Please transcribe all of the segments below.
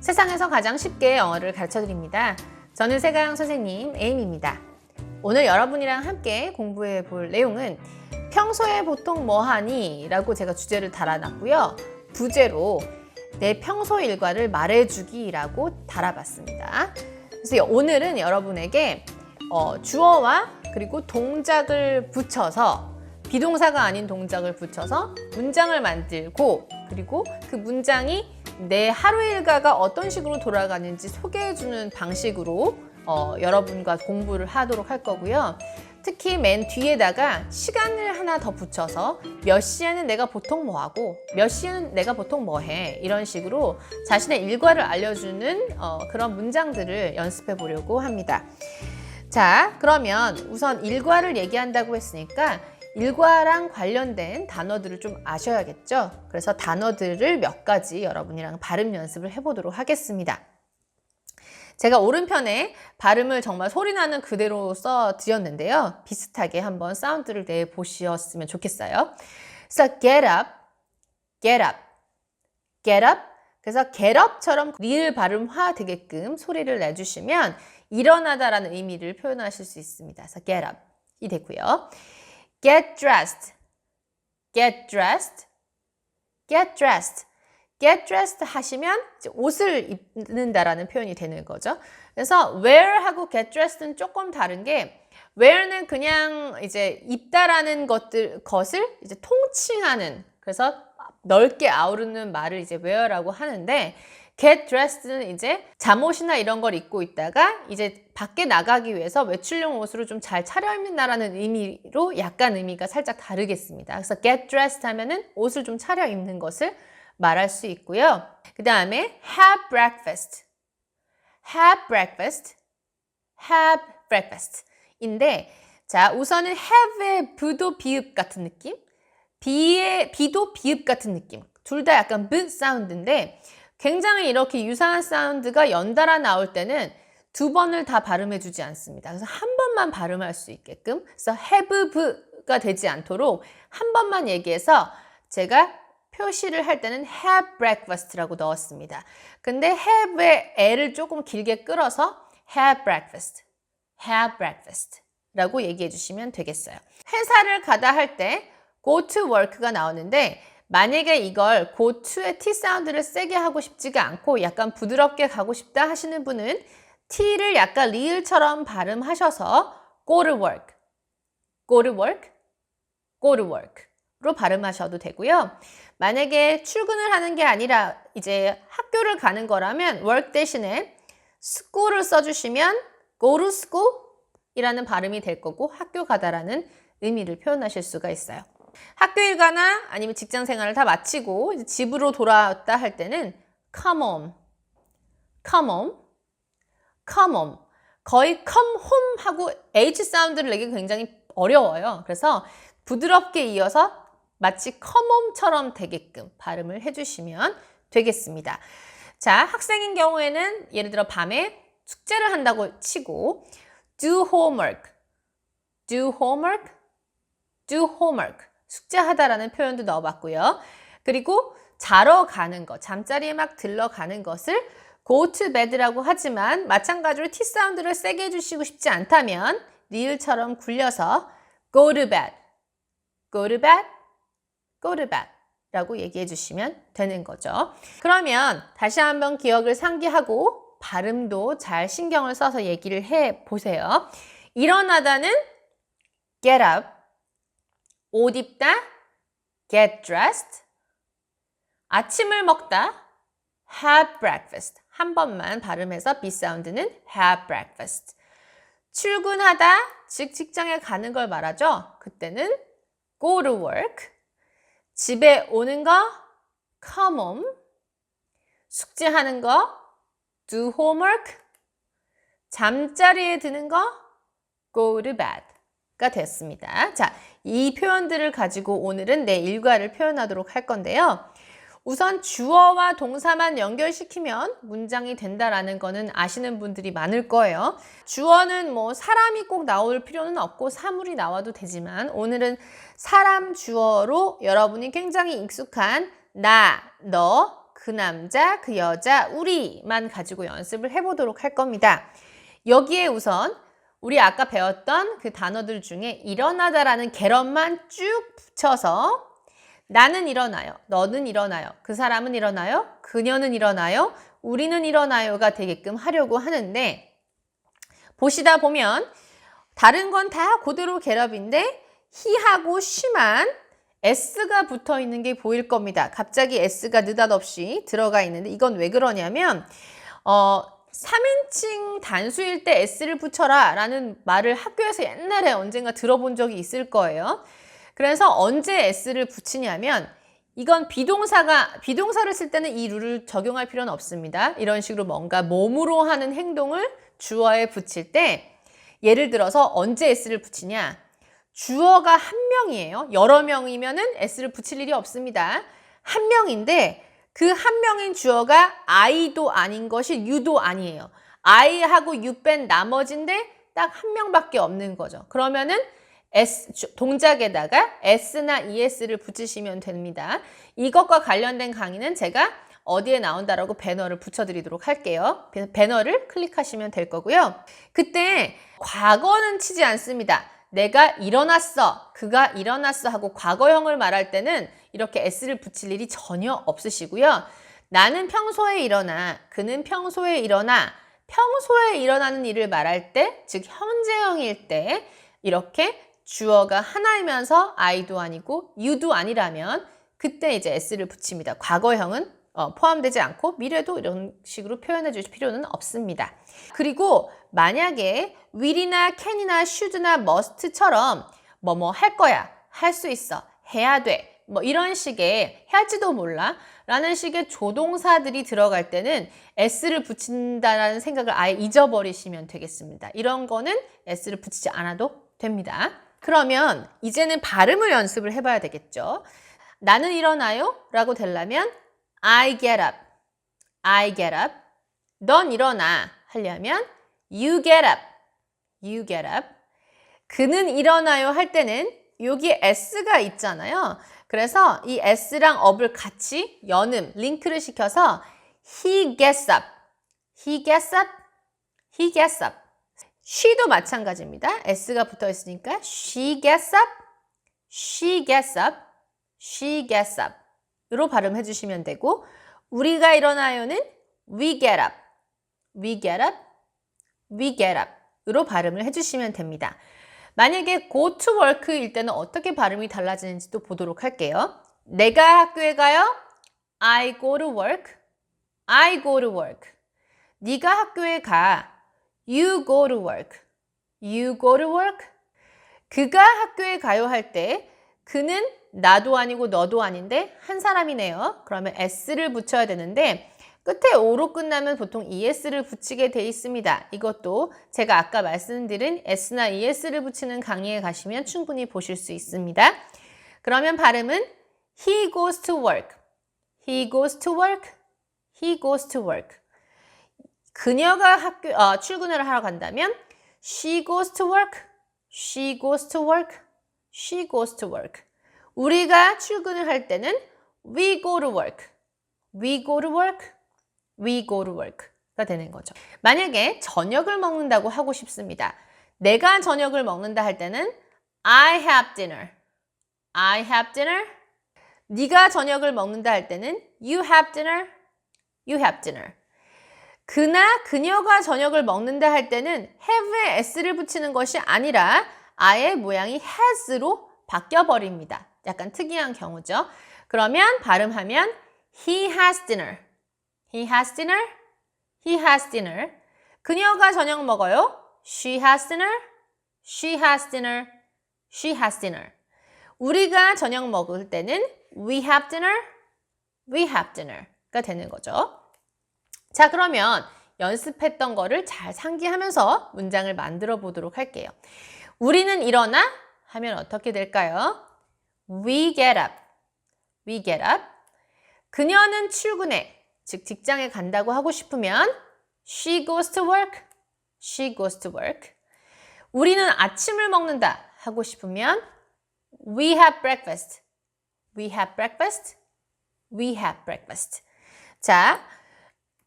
세상에서 가장 쉽게 영어를 가르쳐 드립니다. 저는 세가영 선생님 에임입니다. 오늘 여러분이랑 함께 공부해 볼 내용은 평소에 보통 뭐 하니? 라고 제가 주제를 달아놨고요. 부제로 내 평소 일과를 말해주기라고 달아봤습니다. 그래서 오늘은 여러분에게 어, 주어와 그리고 동작을 붙여서 비동사가 아닌 동작을 붙여서 문장을 만들고 그리고 그 문장이 내 하루 일과가 어떤 식으로 돌아가는지 소개해주는 방식으로 어, 여러분과 공부를 하도록 할 거고요. 특히 맨 뒤에다가 시간을 하나 더 붙여서 몇 시에는 내가 보통 뭐 하고 몇 시에는 내가 보통 뭐 해 이런 식으로 자신의 일과를 알려주는 어, 그런 문장들을 연습해 보려고 합니다. 자, 그러면 우선 일과를 얘기한다고 했으니까 일과랑 관련된 단어들을 좀 아셔야겠죠? 그래서 단어들을 몇 가지 여러분이랑 발음 연습을 해보도록 하겠습니다. 제가 오른편에 발음을 정말 소리나는 그대로 써 드렸는데요. 비슷하게 한번 사운드를 내 보셨으면 좋겠어요. 그래서 get up, get up, get up. 그래서 get up처럼 리을 발음화 되게끔 소리를 내주시면 일어나다라는 의미를 표현하실 수 있습니다. 그래서 get up 이 되고요. Get dressed, get dressed, get dressed. get dressed 하시면 옷을 입는다라는 표현이 되는 거죠. 그래서 wear하고 get dressed는 조금 다른 게 wear는 그냥 이제 입다라는 것들 것을 이제 통칭하는 그래서 넓게 아우르는 말을 이제 wear라고 하는데 get dressed는 이제 잠옷이나 이런 걸 입고 있다가 이제 밖에 나가기 위해서 외출용 옷으로 좀 잘 차려입는다라는 의미로 약간 의미가 살짝 다르겠습니다. 그래서 get dressed 하면은 옷을 좀 차려입는 것을 말할 수 있고요. 그 다음에 have breakfast, have breakfast, have breakfast. 인데 자 우선은 have의 부도 비읍 같은 느낌, 비의 비도 비읍 같은 느낌. 둘 다 약간 b 사운드인데 굉장히 이렇게 유사한 사운드가 연달아 나올 때는 두 번을 다 발음해 주지 않습니다. 그래서 한 번만 발음할 수 있게끔 그래서 have가 되지 않도록 한 번만 얘기해서 제가 표시를 할 때는 have breakfast라고 넣었습니다. 근데 have의 애를 조금 길게 끌어서 have breakfast, have breakfast 라고 얘기해 주시면 되겠어요. 회사를 가다 할 때 go to work가 나오는데 만약에 이걸 to의 t 사운드를 세게 하고 싶지가 않고 약간 부드럽게 가고 싶다 하시는 분은 t를 약간 리을처럼 발음하셔서 go to work, go to work, go to work 로 발음하셔도 되고요. 만약에 출근을 하는 게 아니라 이제 학교를 가는 거라면 work 대신에 school을 써주시면 go to school 이라는 발음이 될 거고 학교 가다라는 의미를 표현하실 수가 있어요. 학교 일과나 아니면 직장 생활을 다 마치고 집으로 돌아왔다 할 때는 come home, come home, come home. 거의 come home 하고 H 사운드를 내기 굉장히 어려워요. 그래서 부드럽게 이어서 마치 커멈처럼 되게끔 발음을 해주시면 되겠습니다. 자, 학생인 경우에는 예를 들어 밤에 숙제를 한다고 치고 do homework, do homework, do homework 숙제하다라는 표현도 넣어봤고요. 그리고 자러 가는 것, 잠자리에 막 들러가는 것을 go to bed라고 하지만 마찬가지로 t 사운드를 세게 해주시고 싶지 않다면 리을처럼 굴려서 go to bed, go to bed, go to bed 라고 얘기해 주시면 되는 거죠. 그러면 다시 한번 기억을 상기하고 발음도 잘 신경을 써서 얘기를 해 보세요. 일어나다는 get up, 옷 입다, get dressed, 아침을 먹다, have breakfast. 한 번만 발음해서 B 사운드는 have breakfast. 출근하다, 즉 직장에 가는 걸 말하죠. 그때는 go to work. 집에 오는 거 come home. 숙제하는 거 do homework. 잠자리에 드는 거 go to bed 가 됐습니다. 자, 이 표현들을 가지고 오늘은 내 일과를 표현하도록 할 건데요. 우선 주어와 동사만 연결시키면 문장이 된다라는 거는 아시는 분들이 많을 거예요. 주어는 뭐 사람이 꼭 나올 필요는 없고 사물이 나와도 되지만 오늘은 사람 주어로 여러분이 굉장히 익숙한 나, 너, 그 남자, 그 여자, 우리만 가지고 연습을 해보도록 할 겁니다. 여기에 우선 우리 아까 배웠던 그 단어들 중에 일어나다라는 개런만 쭉 붙여서 나는 일어나요. 너는 일어나요. 그 사람은 일어나요. 그녀는 일어나요. 우리는 일어나요가 되게끔 하려고 하는데 보시다 보면 다른 건 다 그대로 개럽인데 히하고 쉬만 S가 붙어 있는 게 보일 겁니다. 갑자기 S가 느닷없이 들어가 있는데 이건 왜 그러냐면 어 3인칭 단수일 때 S를 붙여라 라는 말을 학교에서 옛날에 언젠가 들어본 적이 있을 거예요. 그래서 언제 S를 붙이냐면 이건 비동사가 비동사를 쓸 때는 이 룰을 적용할 필요는 없습니다. 이런 식으로 뭔가 몸으로 하는 행동을 주어에 붙일 때 예를 들어서 언제 S를 붙이냐? 주어가 한 명이에요. 여러 명이면은 S를 붙일 일이 없습니다. 한 명인데 그 한 명인 주어가 I도 아닌 것이 You도 아니에요. I하고 You 뺀 나머지인데 딱 한 명밖에 없는 거죠. 그러면은 S, 주- 동작에다가 S나 ES를 붙이시면 됩니다. 이것과 관련된 강의는 제가 어디에 나온다라고 배너를 붙여드리도록 할게요. 배- 배너를 클릭하시면 될 거고요. 그때 과거는 치지 않습니다. 내가 일어났어, 그가 일어났어 하고 과거형을 말할 때는 이렇게 S를 붙일 일이 전혀 없으시고요. 나는 평소에 일어나, 그는 평소에 일어나, 평소에 일어나는 일을 말할 때, 즉 현재형일 때 이렇게 주어가 하나이면서 I도 아니고 You도 아니라면 그때 이제 S를 붙입니다. 과거형은 어, 포함되지 않고 미래도 이런 식으로 표현해 주실 필요는 없습니다. 그리고 만약에 will이나 can이나 should나 must처럼 뭐뭐 할 거야, 할 수 있어, 해야 돼, 뭐 이런 식의 할지도 몰라 라는 식의 조동사들이 들어갈 때는 s를 붙인다라는 생각을 아예 잊어버리시면 되겠습니다. 이런 거는 s를 붙이지 않아도 됩니다. 그러면 이제는 발음을 연습을 해봐야 되겠죠. 나는 일어나요? 라고 되려면 I get up. I get up. 넌 일어나 하려면 you get up. you get up. 그는 일어나요 할 때는 여기에 s가 있잖아요. 그래서 이 s랑 up을 같이 연음, 링크를 시켜서 he gets up. he gets up. he gets up. she도 마찬가지입니다. s가 붙어 있으니까 she gets up. she gets up. she gets up. 으로 발음해 주시면 되고 우리가 일어나요는 we get up. we get up. We get up. 으로 발음을 해 주시면 됩니다. 만약에 go to work일 때는 어떻게 발음이 달라지는지도 보도록 할게요. 내가 학교에 가요? I go to work. I go to work. 네가 학교에 가. You go to work. You go to work. 그가 학교에 가요 할 때 그는 나도 아니고 너도 아닌데 한 사람이네요. 그러면 s를 붙여야 되는데 끝에 o로 끝나면 보통 es를 붙이게 돼 있습니다. 이것도 제가 아까 말씀드린 s나 es를 붙이는 강의에 가시면 충분히 보실 수 있습니다. 그러면 발음은 he goes to work. he goes to work. he goes to work. 그녀가 학교 어, 출근을 하러 간다면 she goes to work. she goes to work. she goes to work. 우리가 출근을 할 때는 we go to work. we go to work. We go to work가 되는 거죠. 만약에 저녁을 먹는다고 하고 싶습니다. 내가 저녁을 먹는다 할 때는 I have dinner. I have dinner. 네가 저녁을 먹는다 할 때는 you have dinner. you have dinner. 그나 그녀가 저녁을 먹는다 할 때는 have에 s를 붙이는 것이 아니라 아예 모양이 has로 바뀌어 버립니다. 약간 특이한 경우죠. 그러면 발음하면 he has dinner. He has dinner. he has dinner. 그녀가 저녁 먹어요. she has dinner. she has dinner. she has dinner. 우리가 저녁 먹을 때는 we have dinner. we have dinner가 되는 거죠. 자, 그러면 연습했던 거를 잘 상기하면서 문장을 만들어 보도록 할게요. 우리는 일어나 하면 어떻게 될까요? We get up. We get up. 그녀는 출근해. 즉 직장에 간다고 하고 싶으면 she goes to work. she goes to work. 우리는 아침을 먹는다 하고 싶으면 we have breakfast. we have breakfast. we have breakfast. 자,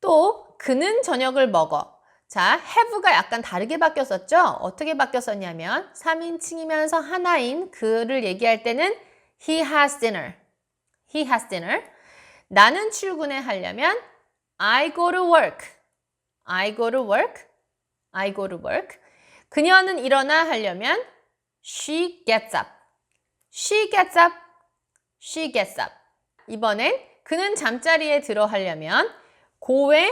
또 그는 저녁을 먹어. 자, have가 약간 다르게 바뀌었었죠? 어떻게 바뀌었었냐면 3인칭이면서 하나인 그를 얘기할 때는 he has dinner. he has dinner. 나는 출근해 하려면 I go to work. I go to work. I go to work. 그녀는 일어나 하려면 she gets up. she gets up. she gets up. 이번엔 그는 잠자리에 들어 하려면 고에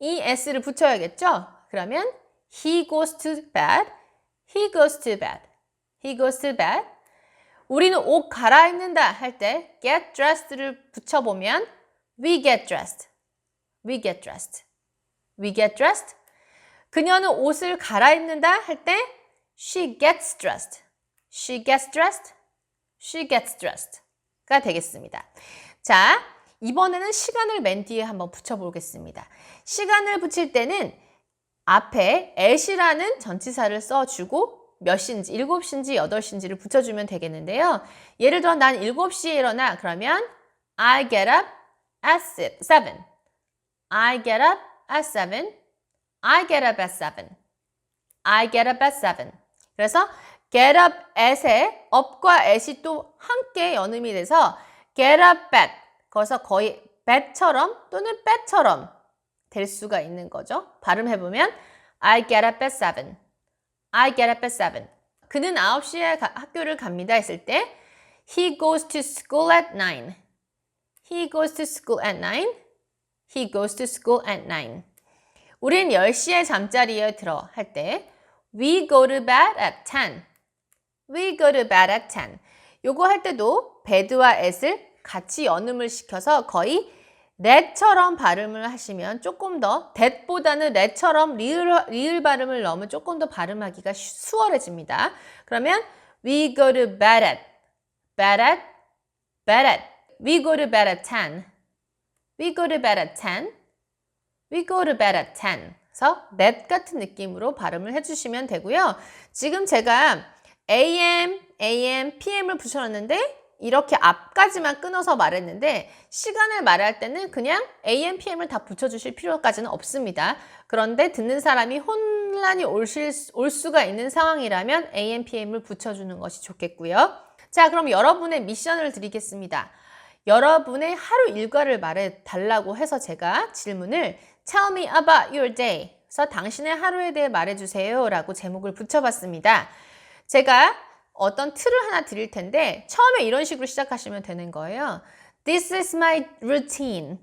이 s를 붙여야겠죠? 그러면 he goes to bed. he goes to bed. he goes to bed. 우리는 옷 갈아입는다 할 때 get dressed를 붙여보면 we get dressed. we get dressed. we get dressed. 그녀는 옷을 갈아입는다 할 때 she gets dressed. she gets dressed. she gets dressed가 되겠습니다. 자, 이번에는 시간을 맨 뒤에 한번 붙여보겠습니다. 시간을 붙일 때는 앞에 at이라는 전치사를 써주고 몇 시인지, 7시인지 8시인지를 붙여주면 되겠는데요. 예를 들어 난 7시에 일어나 그러면 I get up at 7. I get up at 7. I get up at 7. I get up at 7. 그래서 get up at에 up과 at이 또 함께 연음이 돼서 get up at 거기서 거의 bet처럼 또는 bet처럼 될 수가 있는 거죠. 발음해보면 I get up at 7. I get up at 7. 그는 9시에 가, 학교를 갑니다 했을 때 He goes to school at 9. He goes to school at 9. He goes to school at 9. 우린 10시에 잠자리에 들어 할 때 We go to bed at 10. We go to bed at 10. 요거 할 때도 bed와 at을 같이 연음을 시켜서 거의 that처럼 발음을 하시면 조금 더 that보다는 that처럼 리을, 리을 발음을 넣으면 조금 더 발음하기가 수월해집니다. 그러면 we go to bed at, bed at, bed at. We go to bed at 10. We go to bed at 10. We go to bed at 10. 그래서 that 같은 느낌으로 발음을 해주시면 되고요. 지금 제가 AM, AM, PM을 붙여놨는데 이렇게 앞까지만 끊어서 말했는데 시간을 말할 때는 그냥 AM, PM을 다 붙여주실 필요까지는 없습니다. 그런데 듣는 사람이 혼란이 오실, 올 수가 있는 상황이라면 AM, PM을 붙여주는 것이 좋겠고요. 자, 그럼 여러분의 미션을 드리겠습니다. 여러분의 하루 일과를 말해 달라고 해서 제가 질문을 Tell me about your day. 그래서 당신의 하루에 대해 말해주세요. 라고 제목을 붙여봤습니다. 제가 어떤 틀을 하나 드릴 텐데 처음에 이런 식으로 시작하시면 되는 거예요. This is my routine.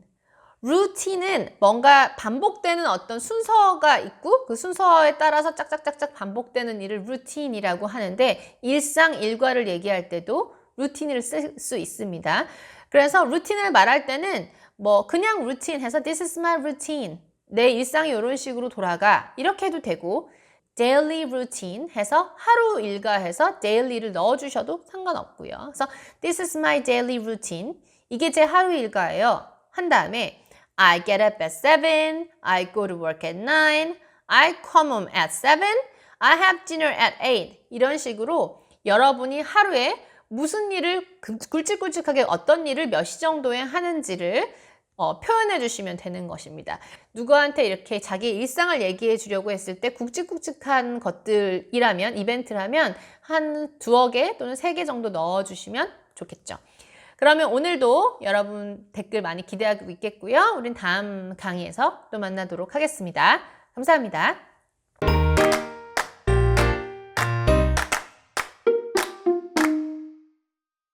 루틴은 뭔가 반복되는 어떤 순서가 있고 그 순서에 따라서 짝짝짝짝 반복되는 일을 루틴이라고 하는데 일상 일과를 얘기할 때도 루틴을 쓸 수 있습니다. 그래서 루틴을 말할 때는 뭐 그냥 루틴 해서 this is my routine. 내 일상이 이런 식으로 돌아가. 이렇게 해도 되고 daily routine 해서 하루 일과 해서 daily를 넣어주셔도 상관없고요. 그래서 this is my daily routine. 이게 제 하루 일과예요. 한 다음에 I get up at 7, I go to work at 9, I come home at 7, I have dinner at 8. 이런 식으로 여러분이 하루에 무슨 일을 굵직굵직하게 어떤 일을 몇 시 정도에 하는지를 어, 표현해 주시면 되는 것입니다. 누구한테 이렇게 자기 일상을 얘기해 주려고 했을 때 굵직굵직한 것들이라면, 이벤트라면 한 두어 개 또는 세 개 정도 넣어 주시면 좋겠죠. 그러면 오늘도 여러분 댓글 많이 기대하고 있겠고요. 우린 다음 강의에서 또 만나도록 하겠습니다. 감사합니다.